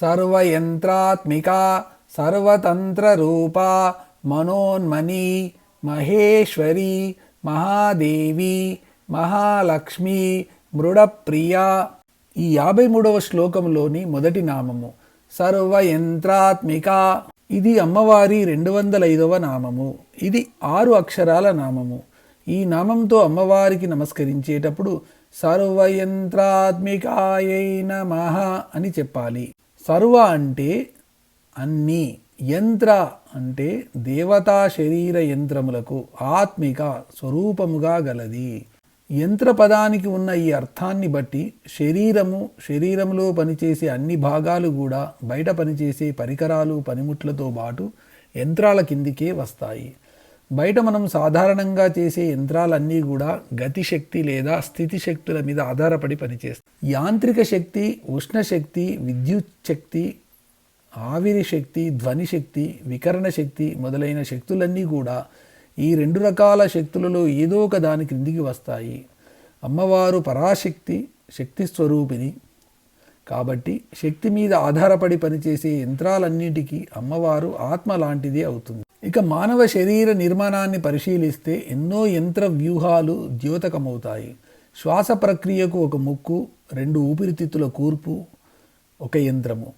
సర్వయంత్రాత్మికా సర్వతంత్రరూపా మనోన్మణి మహేశ్వరి మహాదేవి మహాలక్ష్మి మృడప్రియ. ఈ యాభై మూడవ శ్లోకంలోని మొదటి నామము సర్వయంత్రాత్మిక. ఇది అమ్మవారి రెండు వందల ఐదవ నామము ఇది ఆరు అక్షరాల నామము. ఈ నామంతో అమ్మవారికి నమస్కరించేటప్పుడు సర్వయంత్రాత్మికాయై నమ అని చెప్పాలి. సర్వ అంటే అన్ని. యంత్ర అంటే దేవతా శరీర యంత్రములకు ఆత్మిక స్వరూపముగా గలది. యంత్ర పదానికి ఉన్న ఈ అర్థాన్ని బట్టి శరీరము శరీరంలో పనిచేసే అన్ని భాగాలు కూడా బయట పనిచేసే పరికరాలు పనిముట్లతో పాటు యంత్రాల కిందికే వస్తాయి. బయట మనం సాధారణంగా చేసే యంత్రాలన్నీ కూడా గతిశక్తి లేదా స్థితి శక్తుల మీద ఆధారపడి పనిచేస్తాయి. యాంత్రిక శక్తి ఉష్ణ శక్తి విద్యుత్ శక్తి ఆవిరి శక్తి ధ్వని శక్తి వికరణ శక్తి మొదలైన శక్తులన్నీ కూడా ఈ రెండు రకాల శక్తులలో ఏదో ఒక దాని క్రిందికి వస్తాయి. అమ్మవారు పరాశక్తి శక్తి స్వరూపిణి. కాబట్టి శక్తి మీద ఆధారపడి పనిచేసే యంత్రాలన్నిటికీ అమ్మవారు ఆత్మ లాంటిదే అవుతుంది. ఇక మానవ శరీర నిర్మాణాన్ని పరిశీలిస్తే ఎన్నో యంత్ర వ్యూహాలు ద్యోతకమవుతాయి. శ్వాస ప్రక్రియకు ఒక ముక్కు రెండు ఊపిరితిత్తుల కూర్పు ఒక యంత్రము.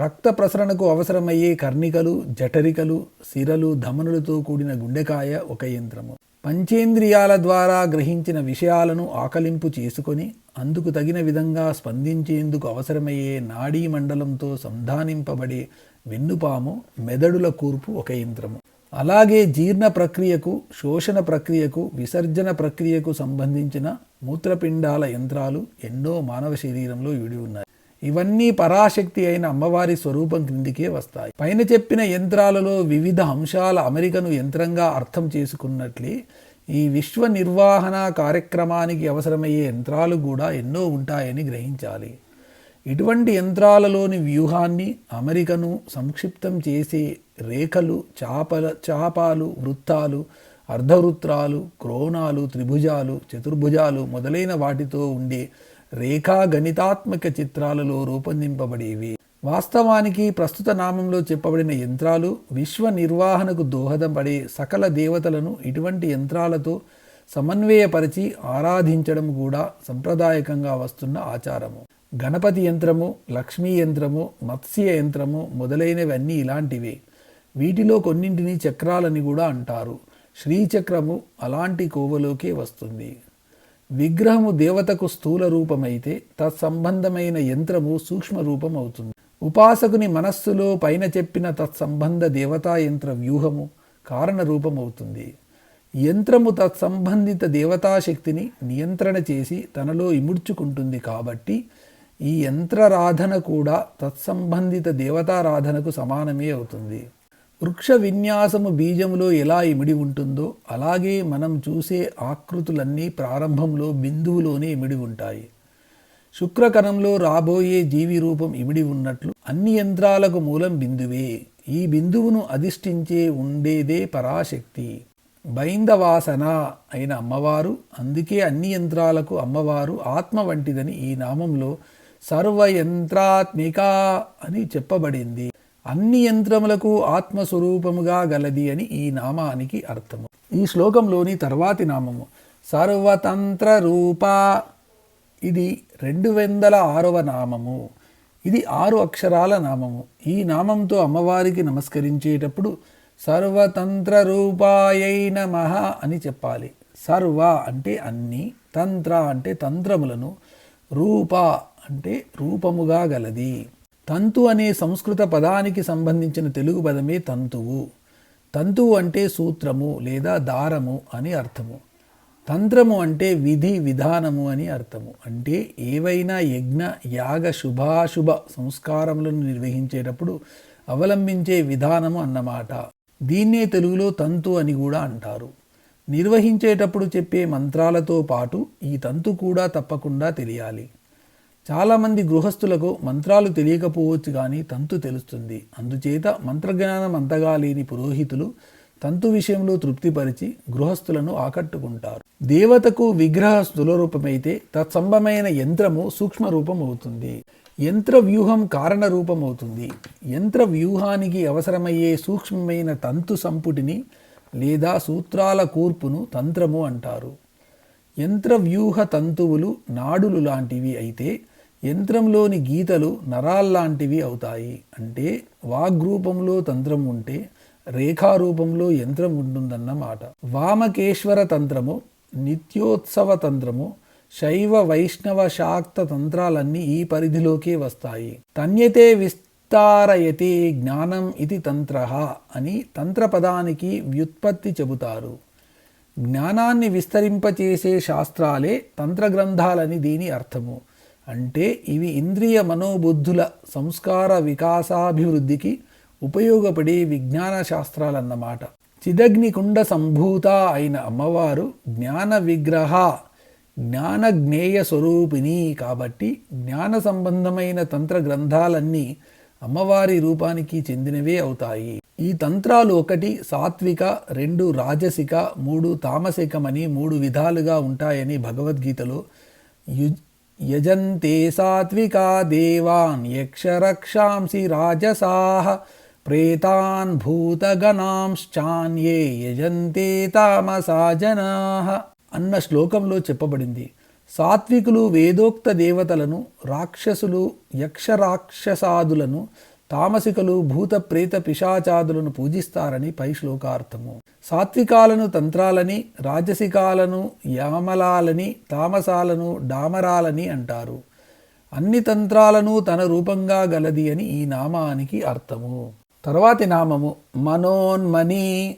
రక్త ప్రసరణకు అవసరమయ్యే కర్ణికలు జఠరికలు సిరలు ధమనులతో కూడిన గుండెకాయ ఒక యంత్రము. పంచేంద్రియాల ద్వారా గ్రహించిన విషయాలను ఆకలింపు చేసుకొని అందుకు తగిన విధంగా స్పందించేందుకు అవసరమయ్యే నాడీ మండలంతో సంధానింపబడే వెన్నుపాము మెదడుల కూర్పు ఒక యంత్రము. అలాగే జీర్ణ ప్రక్రియకు శోషణ ప్రక్రియకు విసర్జన ప్రక్రియకు సంబంధించిన మూత్రపిండాల యంత్రాలు ఎన్నో మానవ శరీరంలో విడి ఉన్నాయి. ఇవన్నీ పరాశక్తి అయిన అమ్మవారి స్వరూపం క్రిందికే వస్తాయి. పైన చెప్పిన యంత్రాలలో వివిధ అంశాల అమెరికను యంత్రంగా అర్థం చేసుకున్నట్లే ఈ విశ్వ నిర్వహణ కార్యక్రమానికి అవసరమయ్యే యంత్రాలు కూడా ఎన్నో ఉంటాయని గ్రహించాలి. ఇటువంటి యంత్రాలలోని వ్యూహాన్ని అమెరికను సంక్షిప్తం చేసే రేఖలు చాపల చాపాలు వృత్తాలు అర్ధవృత్రాలు క్రోణాలు త్రిభుజాలు చతుర్భుజాలు మొదలైన వాటితో ఉండే రేఖా గణితాత్మక చిత్రాలలో రూపొందింపబడేవి. వాస్తవానికి ప్రస్తుత నామంలో చెప్పబడిన యంత్రాలు విశ్వ నిర్వహణకు దోహదపడే సకల దేవతలను ఇటువంటి యంత్రాలతో సమన్వయపరిచి ఆరాధించడం కూడా సంప్రదాయకంగా వస్తున్న ఆచారము. గణపతి యంత్రము లక్ష్మీ యంత్రము మత్స్య యంత్రము మొదలైనవన్నీ ఇలాంటివే. వీటిలో కొన్నింటిని చక్రాలని కూడా అంటారు. శ్రీచక్రము అలాంటి కోవలోకే వస్తుంది. విగ్రహము దేవతకు స్థూల రూపమైతే తత్సంబంధమైన యంత్రము సూక్ష్మ రూపం అవుతుంది ఉపాసకుని మనస్సులో పైన చెప్పిన తత్సంబంధ దేవతా యంత్ర వ్యూహము కారణ రూపం అవుతుంది యంత్రము తత్సంబంధిత దేవతాశక్తిని నియంత్రణ చేసి తనలో ఇముడ్చుకుంటుంది కాబట్టి ఈ యంత్రరాధన కూడా తత్సంబంధిత దేవతారాధనకు సమానమే అవుతుంది. వృక్ష విన్యాసము బీజములో ఎలా ఇమిడి ఉంటుందో అలాగే మనం చూసే ఆకృతులన్నీ ప్రారంభంలో బిందువులోనే ఇమిడి ఉంటాయి. శుక్రకణంలో రాబోయే జీవి రూపం ఇమిడి ఉన్నట్లు అన్ని యంత్రాలకు మూలం బిందువే. ఈ బిందువును అధిష్ఠించే ఉండేదే పరాశక్తి. బైందవాసన అయిన అమ్మవారు అందుకే అన్ని యంత్రాలకు అమ్మవారు ఆత్మ వంటిదని ఈ నామంలో సర్వయంత్రాత్మిక అని చెప్పబడింది. అన్ని యంత్రములకు ఆత్మస్వరూపముగా గలది అని ఈ నామానికి అర్థము. ఈ శ్లోకంలోని తర్వాతి నామము సర్వతంత్ర రూప ఇది రెండు వందల ఆరవ నామము. ఇది ఆరు అక్షరాల నామము. ఈ నామంతో అమ్మవారికి నమస్కరించేటప్పుడు సర్వతంత్ర రూపాయై నమ అని చెప్పాలి. సర్వ అంటే అన్ని తంత్ర అంటే తంత్రములను రూప అంటే రూపముగా గలది. తంతు అనే సంస్కృత పదానికి సంబంధించిన తెలుగు పదమే తంతువు. తంతువు అంటే సూత్రము లేదా దారము అని అర్థము. తంత్రము అంటే విధి విధానము అని అర్థము. అంటే ఏవైనా యజ్ఞ యాగ శుభాశుభ సంస్కారములను నిర్వహించేటప్పుడు అవలంబించే విధానము అన్నమాట. దీన్నే తెలుగులో తంతు అని కూడా అంటారు. నిర్వహించేటప్పుడు చెప్పే మంత్రాలతో పాటు ఈ తంతు కూడా తప్పకుండా తెలియాలి. చాలామంది గృహస్థులకు మంత్రాలు తెలియకపోవచ్చు కానీ తంతు తెలుస్తుంది. అందుచేత మంత్రజ్ఞానం అంతగా లేని పురోహితులు తంతు విషయంలో తృప్తిపరిచి గృహస్థులను ఆకట్టుకుంటారు. దేవతకు విగ్రహ స్థూలరూపమైతే తత్సంభమైన యంత్రము సూక్ష్మ రూపం అవుతుంది యంత్ర వ్యూహం కారణ రూపమవుతుంది యంత్ర వ్యూహానికి అవసరమయ్యే సూక్ష్మమైన తంతు సంపుటిని లేదా సూత్రాల కూర్పును తంత్రము అంటారు. యంత్ర వ్యూహ తంతువులు నాడులు లాంటివి అయితే యంత్రంలోని గీతలు నరాల్లాంటివి అవుతాయి. అంటే వాగ్రూపంలో తంత్రం ఉంటే రేఖారూపంలో యంత్రం ఉంటుందన్నమాట వామకేశ్వర తంత్రము నిత్యోత్సవ తంత్రము శైవ వైష్ణవ శాక్త తంత్రాలన్నీ ఈ పరిధిలోకే వస్తాయి. తన్యతే విస్తారయతే జ్ఞానం ఇది తంత్ర అని తంత్రపదానికి వ్యుత్పత్తి చెబుతారు. జ్ఞానాన్ని విస్తరింపచేసే శాస్త్రాలే తంత్రగ్రంథాలని దీని అర్థము. అంటే ఇవి ఇంద్రియ మనోబుద్ధుల సంస్కార వికాసాభివృద్ధికి ఉపయోగపడే విజ్ఞాన శాస్త్రాలన్నమాట చిదగ్నికుండ సంభూత అయిన అమ్మవారు జ్ఞాన విగ్రహ జ్ఞాన జ్ఞేయ స్వరూపిణి కాబట్టి జ్ఞాన సంబంధమైన తంత్ర గ్రంథాలన్నీ అమ్మవారి రూపానికి చెందినవే అవుతాయి. ఈ తంత్రాలు ఒకటి సాత్విక రెండు రాజసిక మూడు తామసికమని మూడు విధాలుగా ఉంటాయని భగవద్గీతలో యు యజంతే సాత్వికా దేవాన్ యక్షరక్షాంసి రాజసాహ ప్రేతాన్ భూతగణాంశ్చాన్యే యజంతే తామసా జనాః అన్న శ్లోకంలో చెప్పబడింది. సాత్వికులు వేదోక్త దేవతలను రాక్షసులు యక్షరాక్షసాదులను తామసికలు భూత ప్రేత పిశాచాదులను పూజిస్తారని పై శ్లోకార్థము సాత్వికాలను తంత్రాలని రాజసికాలను యామలాలని తామసాలను డామరాలని అంటారు. అన్ని తంత్రాలను తన రూపంగా గలది అని ఈ నామానికి అర్థము. తర్వాతి నామము మనోన్మని.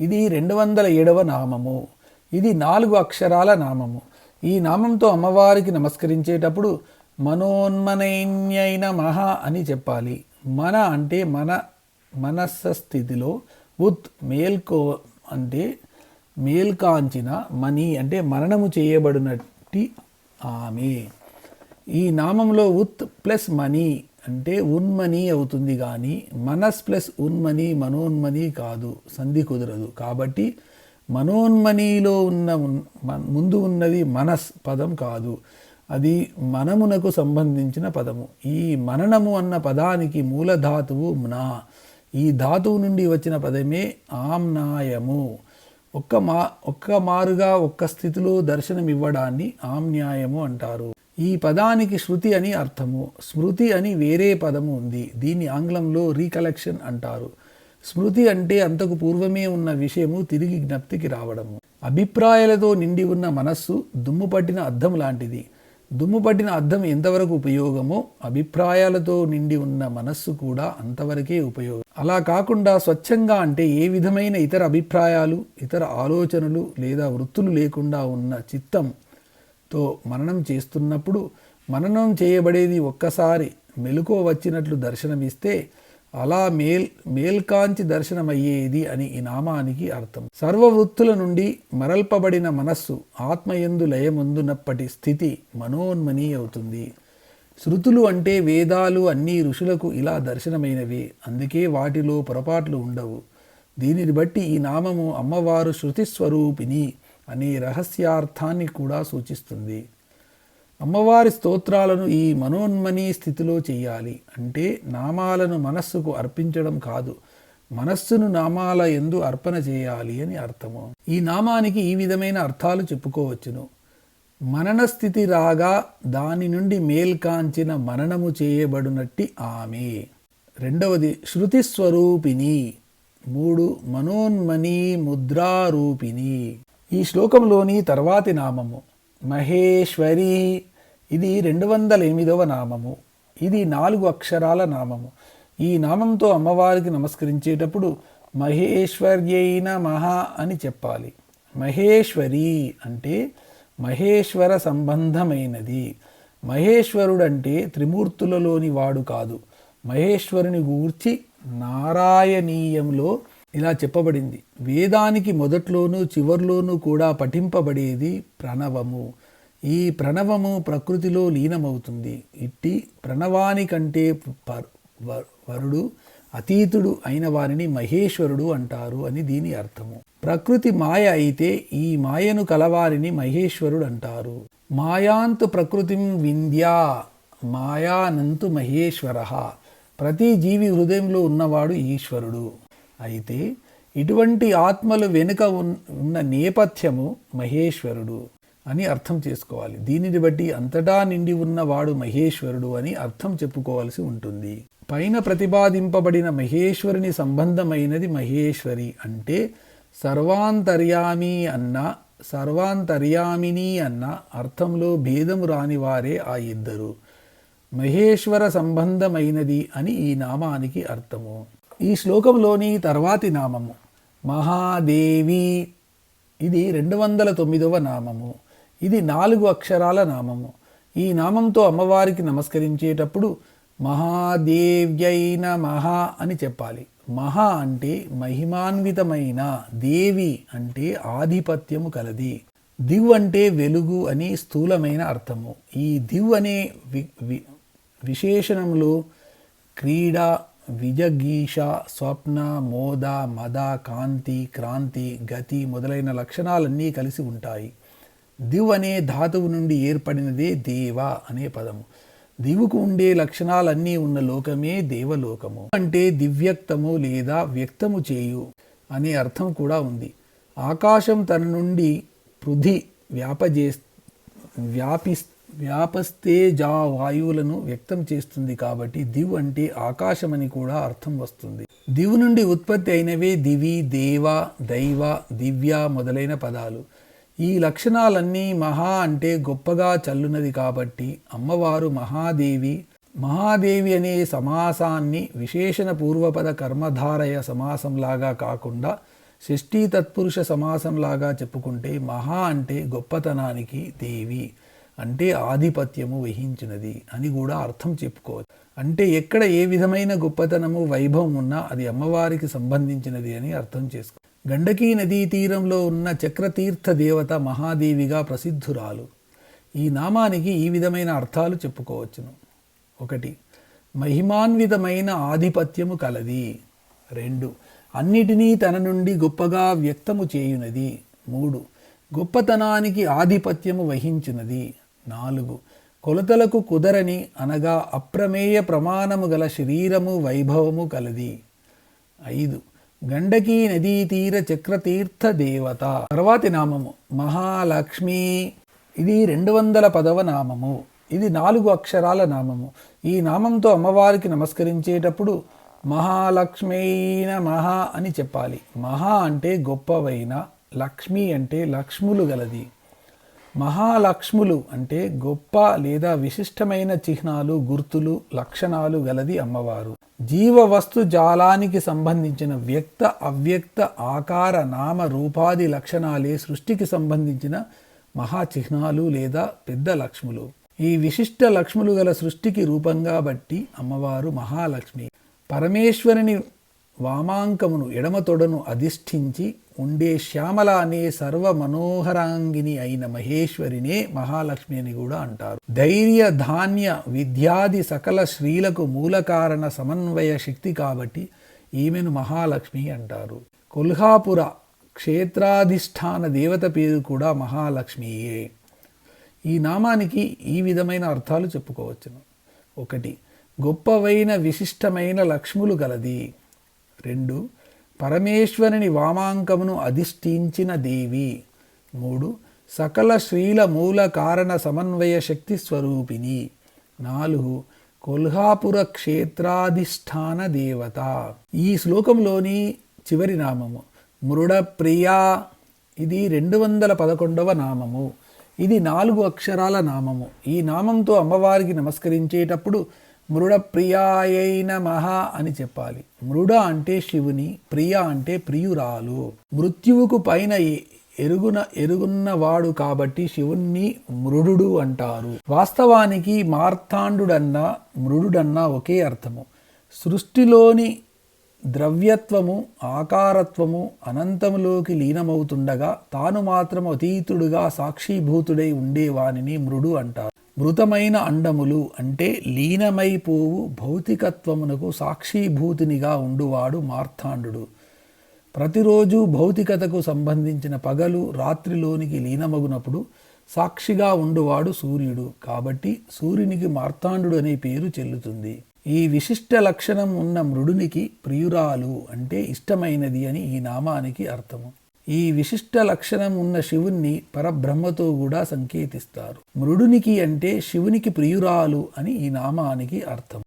ఇది రెండు వందల ఏడవ నామము. ఇది నాలుగు అక్షరాల నామము. ఈ నామంతో అమ్మవారికి నమస్కరించేటప్పుడు మనోన్మనైన్యైన మహా అని చెప్పాలి. మన అంటే మన మనస్స స్థితిలో ఉత్ మేల్కో అంటే మేల్కాంచిన మని అంటే మరణము చేయబడినట్టి ఆమె. ఈ నామంలో ఉత్ ప్లస్ మనీ అంటే ఉన్మని అవుతుంది కానీ మనస్ ప్లస్ ఉన్మని మనోన్మని కాదు సంధి కుదరదు. కాబట్టి మనోన్మనిలో ఉన్న మన్- ముందు ఉన్నది మనస్ పదం కాదు. అది మనమునకు సంబంధించిన పదము. ఈ మననము అన్న పదానికి మూలధాతువు మ్నా. ఈ ధాతువు నుండి వచ్చిన పదమే ఆమ్నాయము. ఒక్క మా ఒక్క మారుగా ఒక్క స్థితిలో దర్శనమివ్వడాన్ని ఆమ్న్యాయము అంటారు. ఈ పదానికి శృతి అని అర్థము. స్మృతి అని వేరే పదము ఉంది. దీన్ని ఆంగ్లంలో రీకలెక్షన్ అంటారు. స్మృతి అంటే అంతకు పూర్వమే ఉన్న విషయము తిరిగి జ్ఞప్తికి రావడము. అభిప్రాయాలతో నిండి ఉన్న మనస్సు దుమ్ము పట్టిన అద్దం లాంటిది. దుమ్ము పట్టిన అర్థం ఎంతవరకు ఉపయోగమో అభిప్రాయాలతో నిండి ఉన్న మనస్సు కూడా అంతవరకే ఉపయోగం. అలా కాకుండా స్వచ్ఛంగా అంటే ఏ విధమైన ఇతర అభిప్రాయాలు ఇతర ఆలోచనలు లేదా వృత్తులు లేకుండా ఉన్న చిత్తంతో మననం చేస్తున్నప్పుడు మననం చేయబడేది ఒక్కసారి మెలుకో వచ్చినట్లు దర్శనమిస్తే అలా మేల్ మేల్కాంచి దర్శనమయ్యేది అని ఈ నామానికి అర్థం. సర్వవృత్తుల నుండి మరల్పబడిన మనస్సు ఆత్మయందు లయముందునప్పటి స్థితి మనోన్మణి అవుతుంది శృతులు అంటే వేదాలు అన్ని ఋషులకు ఇలా దర్శనమైనవి అందుకే వాటిలో పొరపాట్లు ఉండవు. దీనిని బట్టి ఈ నామము అమ్మవారు శృతి స్వరూపిణి అనే రహస్యార్థాన్ని కూడా సూచిస్తుంది. అమ్మవారి స్తోత్రాలను ఈ మనోన్మనీ స్థితిలో చేయాలి అంటే నామాలను మనస్సుకు అర్పించడం కాదు మనస్సును నామాల ఎందు అర్పణ చేయాలి అని అర్థము. ఈ నామానికి ఈ విధమైన అర్థాలు చెప్పుకోవచ్చును. మనన స్థితి రాగా దాని నుండి మేల్కాంచిన మననము చేయబడినట్టి ఆమె. రెండవది శృతి స్వరూపిణి. మూడు మనోన్మణి ముద్రారూపిణి. ఈ శ్లోకంలోని తర్వాతి నామము. మహేశ్వరి ఇది రెండు వందల ఎనిమిదవ నామము. ఇది నాలుగు అక్షరాల నామము. ఈ నామంతో అమ్మవారికి నమస్కరించేటప్పుడు మహేశ్వర్యైన మహా అని చెప్పాలి. మహేశ్వరి అంటే మహేశ్వర సంబంధమైనది. మహేశ్వరుడంటే త్రిమూర్తులలోని వాడు కాదు. మహేశ్వరుని గూర్చి నారాయణీయంలో ఇలా చెప్పబడింది. వేదానికి మొదట్లోనూ చివర్లోనూ కూడా పఠింపబడేది ప్రణవము. ఈ ప్రణవము ప్రకృతిలో లీనమవుతుంది. ఇట్టి ప్రణవానికంటే వరుడు అతీతుడు అయిన వారిని మహేశ్వరుడు అంటారు అని దీని అర్థము. ప్రకృతి మాయ అయితే ఈ మాయను కలవారిని మహేశ్వరుడు అంటారు. మాయాంతు ప్రకృతిం వింధ్యా మాయానంతు మహేశ్వర. ప్రతి జీవి హృదయంలో ఉన్నవాడు ఈశ్వరుడు. అయితే ఇటువంటి ఆత్మలు వెనుక ఉన్న నేపథ్యము మహేశ్వరుడు అని అర్థం చేసుకోవాలి. దీనిని బట్టి అంతటా నిండి ఉన్నవాడు మహేశ్వరుడు అని అర్థం చెప్పుకోవాల్సి ఉంటుంది. పైన ప్రతిపాదింపబడిన మహేశ్వరుని సంబంధమైనది మహేశ్వరి అంటే సర్వాంతర్యామి అన్న సర్వాంతర్యామిని అన్న అర్థంలో భేదము రాని వారే ఆ ఇద్దరు. మహేశ్వర సంబంధమైనది అని ఈ నామానికి అర్థము. ఈ శ్లోకంలోని తర్వాతి నామము మహాదేవి. ఇది రెండు వందల తొమ్మిదవ నామము. ఇది నాలుగు అక్షరాల నామము. ఈ నామంతో అమ్మవారికి నమస్కరించేటప్పుడు మహాదేవ్యైన మహా అని చెప్పాలి. మహా అంటే మహిమాన్వితమైన దేవి అంటే ఆధిపత్యము కలది. దివ్ అంటే వెలుగు అని స్థూలమైన అర్థము. ఈ దివ్ అనే వి వి విశేషణంలో క్రీడ విజగీష స్వప్న మోద మద కాంతి క్రాంతి గతి మొదలైన లక్షణాలన్నీ కలిసి ఉంటాయి. దివ్ అనే ధాతువు నుండి ఏర్పడినదే దేవ అనే పదము. దివుకు ఉండే లక్షణాలన్నీ ఉన్న లోకమే దేవలోకము. అంటే దివ్యక్తము లేదా వ్యక్తము చేయు అనే అర్థం కూడా ఉంది. ఆకాశం తన నుండి పృథి వ్యాపజే వ్యాపి వ్యాపస్తే జా వాయువులను వ్యక్తం చేస్తుంది కాబట్టి దివ్ అంటే ఆకాశమని కూడా అర్థం వస్తుంది. దివ్ నుండి ఉత్పత్తి అయినవే దివి దేవ దైవ దివ్య మొదలైన పదాలు. ఈ లక్షణాలన్నీ మహా అంటే గొప్పగా చల్లునది కాబట్టి అమ్మవారు మహాదేవి మహాదేవి అనే సమాసాన్ని విశేషణ పూర్వపద కర్మధారయ సమాసంలాగా కాకుండా షష్ఠీ తత్పురుష సమాసంలాగా చెప్పుకుంటే మహా అంటే గొప్పతనానికి దేవి. అంటే ఆధిపత్యము వహించినది అని కూడా అర్థం చెప్పుకోవచ్చు. అంటే ఎక్కడ ఏ విధమైన గొప్పతనము వైభవం ఉన్నా అది అమ్మవారికి సంబంధించినది అని అర్థం చేసుకో. గండకీ నదీ తీరంలో ఉన్న చక్రతీర్థ దేవత మహాదేవిగా ప్రసిద్ధురాలు. ఈ నామానికి ఈ విధమైన అర్థాలు చెప్పుకోవచ్చును. ఒకటి మహిమాన్వితమైన ఆధిపత్యము కలది. రెండు అన్నిటినీ తన నుండి గొప్పగా వ్యక్తము చేయునది. మూడు గొప్పతనానికి ఆధిపత్యము వహించినది. నాలుగు. కొలతలకు కుదరని అనగా అప్రమేయ ప్రమాణము గల శరీరము వైభవము కలది. ఐదు. గండకీ నదీ తీర చక్రతీర్థ దేవత. తర్వాతి నామము మహాలక్ష్మి. ఇది రెండు వందల పదవ నామము. ఇది నాలుగు అక్షరాల నామము. ఈ నామంతో అమ్మవారికి నమస్కరించేటప్పుడు మహాలక్ష్మైన మహా అని చెప్పాలి. మహా అంటే గొప్పవైన లక్ష్మి అంటే లక్ష్ములు గలది. మహాలక్ష్ములు అంటే గొప్ప లేదా విశిష్టమైన చిహ్నాలు గుర్తులు లక్షణాలు గలది అమ్మవారు. జీవ వస్తు జాలానికి సంబంధించిన వ్యక్త అవ్యక్త ఆకార నామ రూపాది లక్షణాలే సృష్టికి సంబంధించిన మహా చిహ్నాలు లేదా పెద్ద లక్ష్ములు. ఈ విశిష్ట లక్ష్ములు గల సృష్టికి రూపంగా బట్టి అమ్మవారు మహాలక్ష్మి. పరమేశ్వరుని వామాంకమును ఎడమ తొడను అధిష్ఠించి ఉండే శ్యామల అనే సర్వ మనోహరాంగిని అయిన మహేశ్వరినే మహాలక్ష్మి అని కూడా అంటారు. ధైర్య ధాన్య విద్యాది సకల శ్రీలకు మూల కారణ సమన్వయ శక్తి కాబట్టి ఈమెను మహాలక్ష్మి అంటారు. కొల్హాపుర క్షేత్రాధిష్టాన దేవత పేరు కూడా మహాలక్ష్మియే. ఈ నామానికి ఈ విధమైన అర్థాలు చెప్పుకోవచ్చును. ఒకటి గొప్పవైన విశిష్టమైన లక్ష్ములు గలది. రెండు పరమేశ్వరుని వామాంకమును అధిష్ఠించిన దేవి. మూడు సకల శ్రీల మూల కారణ సమన్వయ శక్తి స్వరూపిణి. నాలుగు కొల్హాపుర క్షేత్రాధిష్టాన దేవత. ఈ శ్లోకంలోని చివరి నామము మృడప్రియా ఇది రెండు వందల పదకొండవ నామము. ఇది నాలుగు అక్షరాల నామము. ఈ నామంతో అమ్మవారికి నమస్కరించేటప్పుడు మృడప్రియాయై మహా అని చెప్పాలి. మృడ అంటే శివుని ప్రియ అంటే ప్రియురాలు. మృత్యువుకు పైన ఎరుగున ఎరుగున్నవాడు కాబట్టి శివుణ్ణి మృడు అంటారు. వాస్తవానికి మార్తాండుడన్నా మృడుడన్నా ఒకే అర్థము. సృష్టిలోని ద్రవ్యత్వము ఆకారత్వము అనంతములోకి లీనమవుతుండగా తాను మాత్రం అతీతుడుగా సాక్షీభూతుడై ఉండేవానిని మృడు అంటారు. మృతమైన అండములు అంటే లీనమైపోవు భౌతికత్వమునకు సాక్షీభూతినిగా ఉండువాడు మార్తాండు ప్రతిరోజు భౌతికతకు సంబంధించిన పగలు రాత్రిలోనికి లీనమగునప్పుడు సాక్షిగా ఉండువాడు సూర్యుడు. కాబట్టి సూర్యునికి మార్తాండు అనే పేరు చెల్లుతుంది. ఈ విశిష్ట లక్షణం ఉన్న మృడునికి ప్రియురాలు అంటే ఇష్టమైనది అని ఈ నామానికి అర్థము. ఈ విశిష్ట లక్షణం ఉన్న శివుణ్ణి పరబ్రహ్మతో కూడా సంకేతిస్తారు. మృడునికి అంటే శివునికి ప్రియురాలు అని ఈ నామానికి అర్థం.